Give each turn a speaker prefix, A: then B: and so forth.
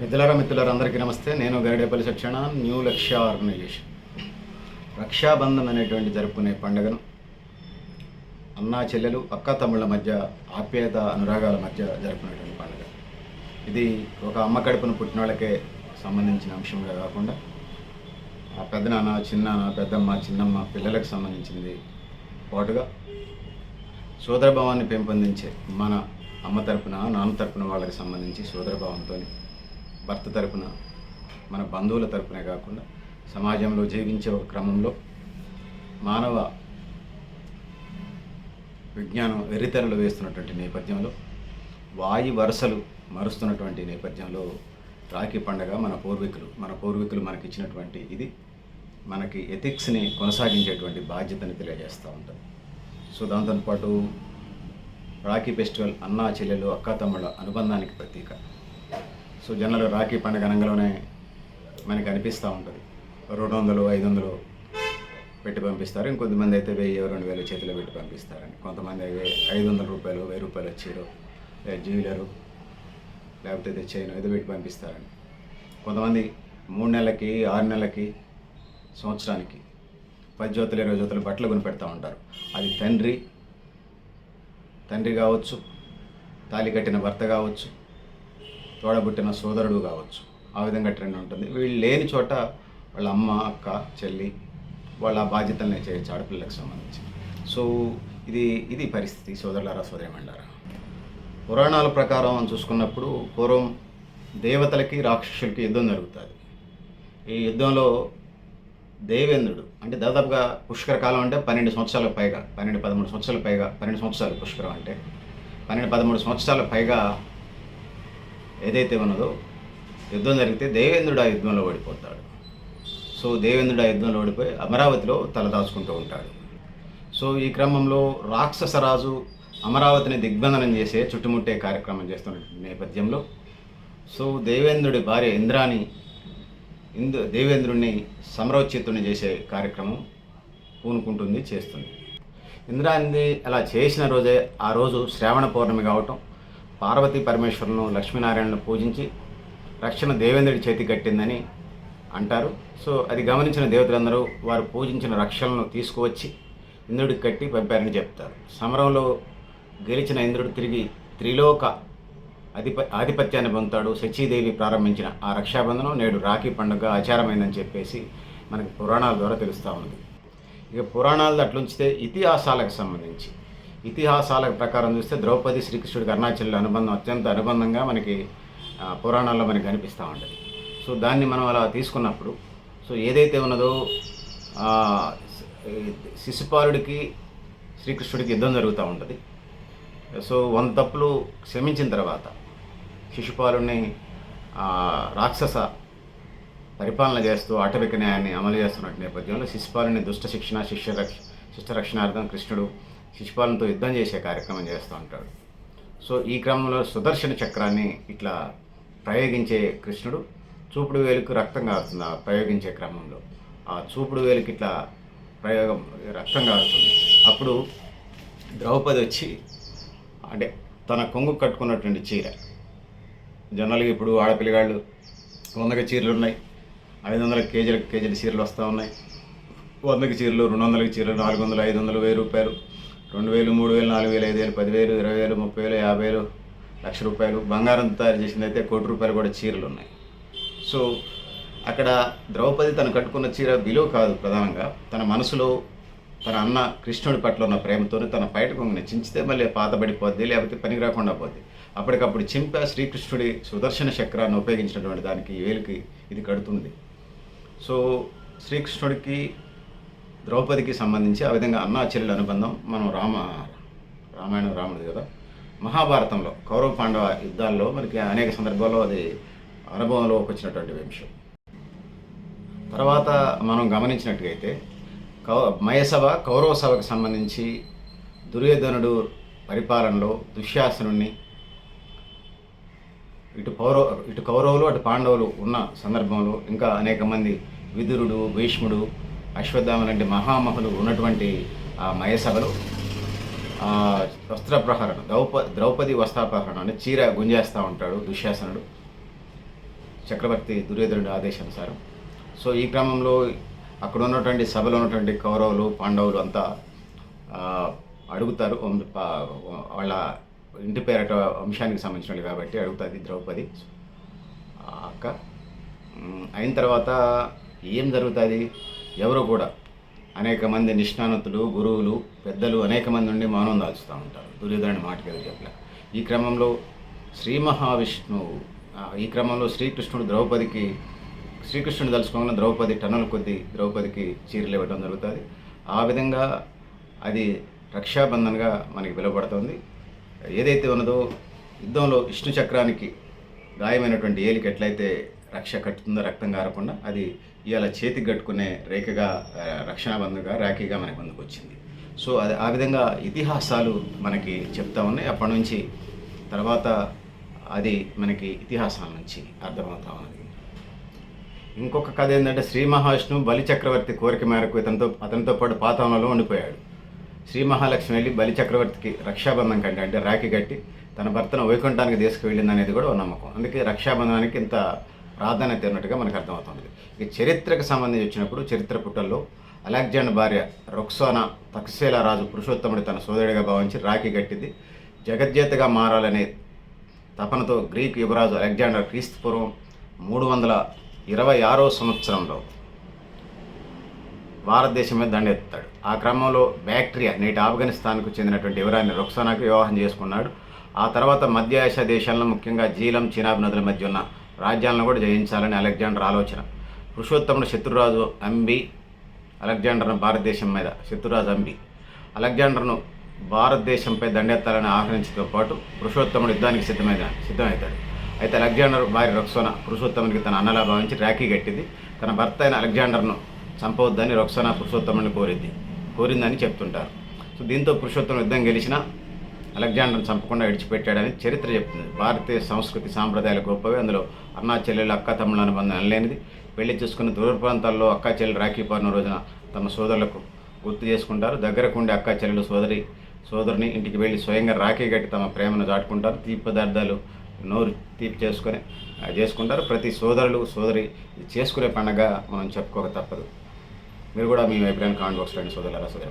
A: మిత్రులారా మిత్రులారా అందరికీ నమస్తే. నేను గరిడేపల్లి శిక్షణ న్యూ లక్ష్య ఆర్గనైజేషన్ రక్షాబంధన్ అనేటువంటి జరుపుకునే పండుగను అన్నా చెల్లెలు అక్క తమ్ముళ్ళ మధ్య ఆప్యాయత అనురాగాల మధ్య జరుపుకునేటువంటి పండుగ. ఇది ఒక అమ్మ కడుపున పుట్టిన వాళ్ళకే సంబంధించిన అంశంగా కాకుండా ఆ పెద్దనాన్న చిన్నాన్న పెద్దమ్మ చిన్నమ్మ పిల్లలకు సంబంధించింది పాటుగా సోదరభావాన్ని పెంపొందించే మన అమ్మ తరపున నాన్న తరపున వాళ్ళకి సంబంధించి సోదరభావంతో భర్త తరపున మన బంధువుల తరపునే కాకుండా సమాజంలో జీవించే ఒక క్రమంలో మానవ విజ్ఞానం వెర్రితెరలు వేస్తున్నటువంటి నేపథ్యంలో వాయు వరుసలు మరుస్తున్నటువంటి నేపథ్యంలో రాఖీ పండగ మన పూర్వీకులు మన పూర్వీకులు మనకి ఇచ్చినటువంటి ఇది మనకి ఎథిక్స్ని కొనసాగించేటువంటి బాధ్యతని తెలియజేస్తూ ఉంటుంది సో దాంతో పాటు రాఖీ ఫెస్టివల్ అన్నా చెల్లెలు అక్క తమ్ముళ్ళ అనుబంధానికి ప్రతీక. సో జనరల్ రాఖీ పండుగ అనగానే మనకి అనిపిస్తూ ఉంటుంది. రెండు వందలు ఐదు వందలు పెట్టి పంపిస్తారు. ఇంకొంతమంది అయితే వెయ్యి రెండు వేలు చేతిలో పెట్టి పంపిస్తారని. కొంతమంది అయితే ఐదు వందల రూపాయలు వెయ్యి రూపాయలు వచ్చారు జ్యువెలరు లేకపోతే చైన్ ఏదో పెట్టి పంపిస్తారని. కొంతమంది మూడు నెలలకి ఆరు నెలలకి సంవత్సరానికి పది జోతలు ఇరవై జోతలు బట్టలు కొనిపెడతా ఉంటారు. అది తండ్రి తండ్రి కావచ్చు తాలి కట్టిన భర్త కావచ్చు తోడబుట్టిన సోదరుడు కావచ్చు. ఆ విధంగా ట్రెండ్ ఉంటుంది. వీళ్ళు లేని చోట వాళ్ళ అమ్మ అక్క చెల్లి వాళ్ళ బాధ్యతలనే చేయొచ్చు ఆడపిల్లలకు సంబంధించి. సో ఇది ఇది పరిస్థితి. సోదరులారా సోదరిమండారా పురాణాల ప్రకారం చూసుకున్నప్పుడు పూర్వం దేవతలకి రాక్షసులకి యుద్ధం జరుగుతుంది. ఈ యుద్ధంలో దేవేంద్రుడు అంటే దాదాపుగా పుష్కర కాలం అంటే పన్నెండు సంవత్సరాలకు పైగా పన్నెండు పదమూడు సంవత్సరాల పైగా పన్నెండు సంవత్సరాలు పుష్కరం అంటే పన్నెండు పదమూడు సంవత్సరాల పైగా ఏదైతే ఉన్నదో యుద్ధం జరిగితే దేవేంద్రుడు ఆ యుద్ధంలో ఓడిపోతాడు. సో దేవేంద్రుడు ఆ యుద్ధంలో ఓడిపోయి అమరావతిలో తలదాచుకుంటూ ఉంటాడు. సో ఈ క్రమంలో రాక్షసరాజు అమరావతిని దిగ్బంధనం చేసే చుట్టుముట్టే కార్యక్రమం చేస్తున్న నేపథ్యంలో సో దేవేంద్రుడి భార్య ఇంద్రాని ఇందు దేవేంద్రుడిని సమరోచితుని చేసే కార్యక్రమం పూనుకుంటుంది చేస్తుంది. ఇంద్రాని అలా చేసిన రోజే ఆ రోజు శ్రావణ పౌర్ణమి కావటం పార్వతీ పరమేశ్వరులను లక్ష్మీనారాయణను పూజించి రక్షణ దేవేంద్రుడి చేతి కట్టిందని అంటారు. సో అది గమనించిన దేవతలందరూ వారు పూజించిన రక్షలను తీసుకువచ్చి ఇంద్రుడికి కట్టి పంపారని చెప్తారు. సమరంలో గెలిచిన ఇంద్రుడు తిరిగి త్రిలోక అధిప ఆధిపత్యాన్ని పొందుతాడు. శచీదేవి ప్రారంభించిన ఆ రక్షాబంధనం నేడు రాఖీ పండుగ ఆచారమైందని చెప్పేసి మనకి పురాణాల ద్వారా తెలుస్తూ ఉంది. ఇక పురాణాలు అట్లుంచితే ఇతిహాసాలకు సంబంధించి ఇతిహాసాల ప్రకారం చూస్తే ద్రౌపది శ్రీకృష్ణుడికి అరుణాచల్ అనుబంధం అత్యంత అనుబంధంగా మనకి పురాణాల్లో మనకి కనిపిస్తూ ఉంటుంది. సో దాన్ని మనం అలా తీసుకున్నప్పుడు సో ఏదైతే ఉన్నదో శిశుపాలుడికి శ్రీకృష్ణుడికి యుద్ధం జరుగుతూ ఉంటుంది. సో వంద తప్పులు క్షమించిన తర్వాత శిశుపాలుని రాక్షస పరిపాలన చేస్తూ ఆటవిక న్యాయాన్ని అమలు చేస్తున్న నేపథ్యంలో శిశుపాలుని దుష్ట శిక్షణ శిష్య రక్ష శిష్ట రక్షణార్థం కృష్ణుడు శిశుపాలనతో యుద్ధం చేసే కార్యక్రమం చేస్తూ ఉంటాడు. సో ఈ క్రమంలో సుదర్శన చక్రాన్ని ఇట్లా ప్రయోగించే కృష్ణుడు చూపుడు వేలుకు రక్తం కారుతుంది. ఆ ప్రయోగించే క్రమంలో ఆ చూపుడు వేలుకి ఇట్లా ప్రయోగం రక్తం కారుతుంది. అప్పుడు ద్రౌపది వచ్చి అంటే తన కొంగు కట్టుకున్నటువంటి చీర జనరల్గా ఇప్పుడు ఆడపిల్లగాళ్ళు వందకి చీరలు ఉన్నాయి. ఐదు వందల కేజీల కేజీల చీరలు వస్తూ ఉన్నాయి. వందకి చీరలు రెండు వందలకి చీరలు నాలుగు వందలు ఐదు వందలు వెయ్యి రూపాయలు. రెండు వేలు మూడు వేలు నాలుగు వేలు ఐదు వేలు పదివేలు ఇరవై వేలు ముప్పై వేలు యాభై వేలు లక్ష రూపాయలు బంగారం తయారు చేసింది అయితే కోటి రూపాయలు కూడా చీరలు ఉన్నాయి సో అక్కడ ద్రౌపది తను కట్టుకున్న చీర విలువ కాదు ప్రధానంగా. తన మనసులో తన అన్న కృష్ణుడి పట్ల ఉన్న ప్రేమతో తన బయట చించితే మళ్ళీ పాతబడిపోద్ది లేకపోతే పనికి రాకుండా పోద్ది. అప్పటికప్పుడు చింప శ్రీకృష్ణుడి సుదర్శన చక్రాన్ని ఉపయోగించినటువంటి దానికి వేలికి ఇది కడుతుంది సో శ్రీకృష్ణుడికి ద్రౌపదికి సంబంధించి ఆ విధంగా అన్నా చెల్లెల అనుబంధం మనం రామ రామాయణం రాముడు కదా. మహాభారతంలో కౌరవ పాండవ యుద్ధాల్లో మనకి అనేక సందర్భాల్లో అది అనుభవంలో వచ్చినటువంటి విషయం. తర్వాత మనం గమనించినట్టుగైతే కౌ మయసభ కౌరవ సభకు సంబంధించి దుర్యోధనుడు పరిపాలనలో దుశ్శాసనుణ్ణి ఇటు పౌరవ ఇటు కౌరవులు అటు పాండవులు ఉన్న సందర్భంలో ఇంకా అనేక మంది విదురుడు భీష్ముడు అశ్వత్థామ లాంటి మహామహులు ఉన్నటువంటి ఆ మయసభలు వస్త్రప్రహరణ ద్రౌప ద్రౌపది వస్త్రాపహరణ అని చీర గుంజేస్తూ ఉంటాడు దుశ్శాసనుడు. చక్రవర్తి దుర్యోధనుడి ఆదేశానుసారం. సో ఈ క్రమంలో అక్కడ ఉన్నటువంటి సభలో ఉన్నటువంటి కౌరవులు పాండవులు అంతా అడుగుతారు. వాళ్ళ ఇంటి పేరట వంశానికి సంబంధించినవి కాబట్టి అడుగుతుంది ద్రౌపది. అక్క. అయిన తర్వాత ఏం జరుగుతుంది? ఎవరు కూడా అనేక మంది నిష్ణానతులు గురువులు పెద్దలు అనేక మంది నుండి మౌనం దాల్చుతూ ఉంటారు. దుర్యోధనుడి మాటకి చెప్పలే? ఈ క్రమంలో శ్రీ మహావిష్ణువు ఈ క్రమంలో శ్రీకృష్ణుడు ద్రౌపదికి శ్రీకృష్ణుడు తలుచుకోగానే ద్రౌపది టన్నుల కొద్దీ ద్రౌపదికి చీరలు ఇవ్వడం జరుగుతుంది. ఆ విధంగా అది రక్షాబంధన్గా మనకి పిలువబడుతుంది. ఏదైతే ఉన్నదో యుద్ధంలో విష్ణు చక్రానికి గాయమైనటువంటి ఏలికి ఎట్లయితే రక్ష కట్టుతుందో రక్తం కారకుండా అది ఇవాళ చేతికి కట్టుకునే రేఖగా ఆ, రక్షణాబంధంగా రాఖీగా మనకి ముందుకు వచ్చింది సో అది ఆ విధంగా ఇతిహాసాలు మనకి చెప్తా ఉన్నాయి. అప్పటి నుంచి తర్వాత అది మనకి ఇతిహాసాల నుంచి అర్థమవుతా ఉన్నది. ఇంకొక కథ ఏంటంటే శ్రీ మహావిష్ణు బలి చక్రవర్తి కోరిక మేరకు ఇతనితో అతనితో పాటు పాతాళంలో ఉండిపోయాడు. శ్రీ మహాలక్ష్మి వెళ్ళి బలి చక్రవర్తికి రక్షాబంధం కంటే అంటే రాఖీ కట్టి తన భర్తను వైకుంఠానికి తీసుకువెళ్ళింది అనేది కూడా నమ్మకం. అందుకే రక్షాబంధనానికి ఇంత ప్రాధాన్యత ఉన్నట్టుగా మనకు అర్థమవుతుంది. ఇక చరిత్రకు సంబంధించి వచ్చినప్పుడు చరిత్ర పుటల్లో అలెగ్జాండర్ భార్య రొక్సానా తక్షశీల రాజు పురుషోత్తముడి తన సోదరుడిగా భావించి రాఖీ కట్టింది. జగజ్జేతగా మారాలనే తపనతో గ్రీక్ యువరాజు అలెగ్జాండర్ క్రీస్తు పూర్వం మూడు వందల ఇరవై ఆరో సంవత్సరంలో భారతదేశం మీద దండెత్తాడు ఆ క్రమంలో బ్యాక్టీరియా నేటి ఆఫ్ఘనిస్తాన్కు చెందినటువంటి యువరాన్ని రొక్సానాకు వివాహం చేసుకున్నాడు. ఆ తర్వాత మధ్య ఆసియా దేశాలను ముఖ్యంగా జీలం చినాబ్ నదుల మధ్య ఉన్న రాజ్యాలను కూడా జయించాలని అలెగ్జాండర్ ఆలోచన. పురుషోత్తముడు శత్రురాజు అంబి అలెగ్జాండర్ను భారతదేశం మీద శత్రురాజు అంబి. అలెగ్జాండర్ను భారతదేశంపై దండెత్తాలని ఆహ్వానించడంతో పాటు పురుషోత్తముడు యుద్ధానికి సిద్ధమైన సిద్ధమవుతాడు. అయితే అలెగ్జాండర్ భార్య రొక్సోన పురుషోత్తమునికి తన అన్నలా భావించి రాఖీ కట్టింది. తన భర్త అయిన అలెగ్జాండర్ను చంపవద్దని రొక్సోన పురుషోత్తముని కోరింది. కోరిందని చెప్తుంటారు. సో దీంతో పురుషోత్తముడు యుద్ధం గెలిచినా అలెగ్జాండర్ని చంపకుండా విడిచిపెట్టాడని చరిత్ర చెప్తుంది. భారతీయ సంస్కృతి సాంప్రదాయాలు గొప్పవి. అందులో అన్నా చెల్లెలు అక్క తమ్ముళ్ళ అనుబంధం అనలేనిది. పెళ్ళి చూసుకున్న దూర ప్రాంతాల్లో అక్కా చెల్లెలు రాఖీ పౌర్ణమి రోజున తమ సోదరులకు గుర్తు చేసుకుంటారు. దగ్గరకు ఉండే అక్క చెల్లెలు సోదరి సోదరుని ఇంటికి వెళ్ళి స్వయంగా రాఖీ కట్టి తమ ప్రేమను దాటుకుంటారు తీపి పదార్థాలు నోరు తీపి చేసుకొని చేసుకుంటారు. ప్రతి సోదరులు సోదరి ఇది చేసుకునే పండగ మనం చెప్పుకోక తప్పదు. మీరు కూడా మీ అభిప్రాయం కామెంట్ బాక్స్లో సోదరులారా సోదరి